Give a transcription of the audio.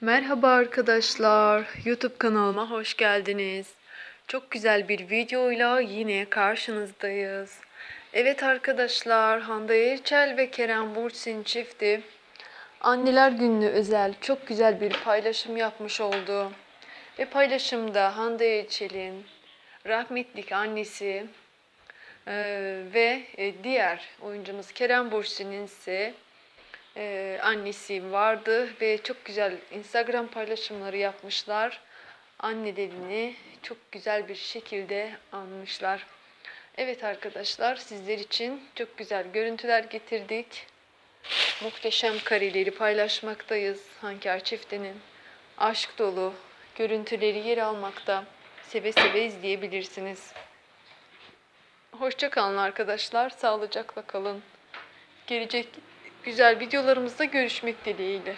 Merhaba arkadaşlar. YouTube kanalıma hoş geldiniz. Çok güzel bir videoyla yine karşınızdayız. Evet arkadaşlar, Hande Erçel ve Kerem Bursin çifti Anneler Günü'ne özel çok güzel bir paylaşım yapmış oldu. Ve paylaşımda Hande Erçel'in rahmetlik annesi eee, ve e, diğer oyuncumuz Kerem Bursin'in ise ee, annesi vardı ve çok güzel Instagram paylaşımları yapmışlar. Annelerini çok güzel bir şekilde anmışlar. Evet arkadaşlar sizler için çok güzel görüntüler getirdik. Muhteşem kareleri paylaşmaktayız. Hanker çiftinin aşk dolu görüntüleri yer almakta. Seve seve izleyebilirsiniz. Hoşça kalın arkadaşlar. Sağlıcakla kalın. Gelecek güzel videolarımızda görüşmek dileğiyle.